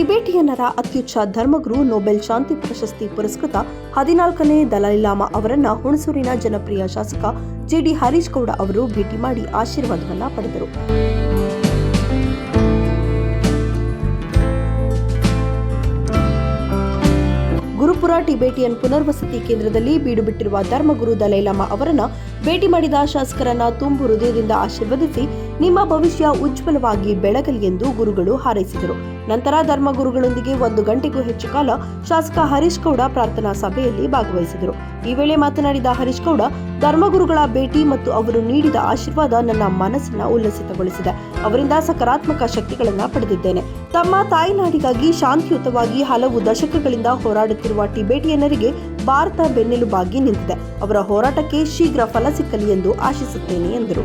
ಟಿಬೇಟಿಯನ್ನರ ಅತ್ಯುಚ್ಚ ಧರ್ಮಗುರು Nobel ಶಾಂತಿ ಪ್ರಶಸ್ತಿ ಪುರಸ್ಕೃತ ಹದಿನಾಲ್ಕನೇ ದಲೈಲಾಮಾ ಅವರನ್ನ ಹುಣಸೂರಿನ ಜನಪ್ರಿಯ ಶಾಸಕ ಜಿಡಿ ಹರೀಶ್ ಗೌಡ ಅವರು ಭೇಟಿ ಮಾಡಿ ಆಶೀರ್ವಾದವನ್ನ ಪಡೆದರು. ಗುರುಪುರ ಟಿಬೇಟಿಯನ್ ಪುನರ್ವಸತಿ ಕೇಂದ್ರದಲ್ಲಿ ಬೀಡು ಬಿಟ್ಟಿರುವ ಧರ್ಮಗುರು ದಲೈಲಾಮಾ ಅವರನ್ನ ಭೇಟಿ ಮಾಡಿದ ಶಾಸಕರನ್ನ ತುಂಬು ಹೃದಯದಿಂದ ಆಶೀರ್ವದಿಸಿ ನಿಮ್ಮ ಭವಿಷ್ಯ ಉಜ್ವಲವಾಗಿ ಬೆಳಗಲಿ ಎಂದು ಗುರುಗಳು ಹಾರೈಸಿದರು. ನಂತರ ಧರ್ಮಗುರುಗಳೊಂದಿಗೆ ಒಂದು ಗಂಟೆಗೂ ಹೆಚ್ಚು ಕಾಲ ಶಾಸಕ ಹರೀಶ್ ಗೌಡ ಪ್ರಾರ್ಥನಾ ಸಭೆಯಲ್ಲಿ ಭಾಗವಹಿಸಿದರು. ಈ ವೇಳೆ ಮಾತನಾಡಿದ ಹರೀಶ್ ಗೌಡ ಧರ್ಮಗುರುಗಳ ಭೇಟಿ ಮತ್ತು ಅವರು ನೀಡಿದ ಆಶೀರ್ವಾದ ನನ್ನ ಮನಸ್ಸನ್ನ ಉಲ್ಲಸಿತಗೊಳಿಸಿದೆ. ಅವರಿಂದ ಸಕಾರಾತ್ಮಕ ಶಕ್ತಿಗಳನ್ನ ಪಡೆದಿದ್ದೇನೆ. ತಮ್ಮ ತಾಯ್ನಾಡಿಗಾಗಿ ಶಾಂತಿಯುತವಾಗಿ ಹಲವು ದಶಕಗಳಿಂದ ಹೋರಾಡುತ್ತಿರುವ ಟಿಬೇಟಿಯನ್ನರಿಗೆ ಭಾರತ ಬೆನ್ನೆಲುಬಾಗಿ ನಿಂತಿದೆ. ಅವರ ಹೋರಾಟಕ್ಕೆ ಶೀಘ್ರ ಫಲ ಸಿಕ್ಕಲಿ ಎಂದು ಆಶಿಸುತ್ತೇನೆ ಎಂದರು.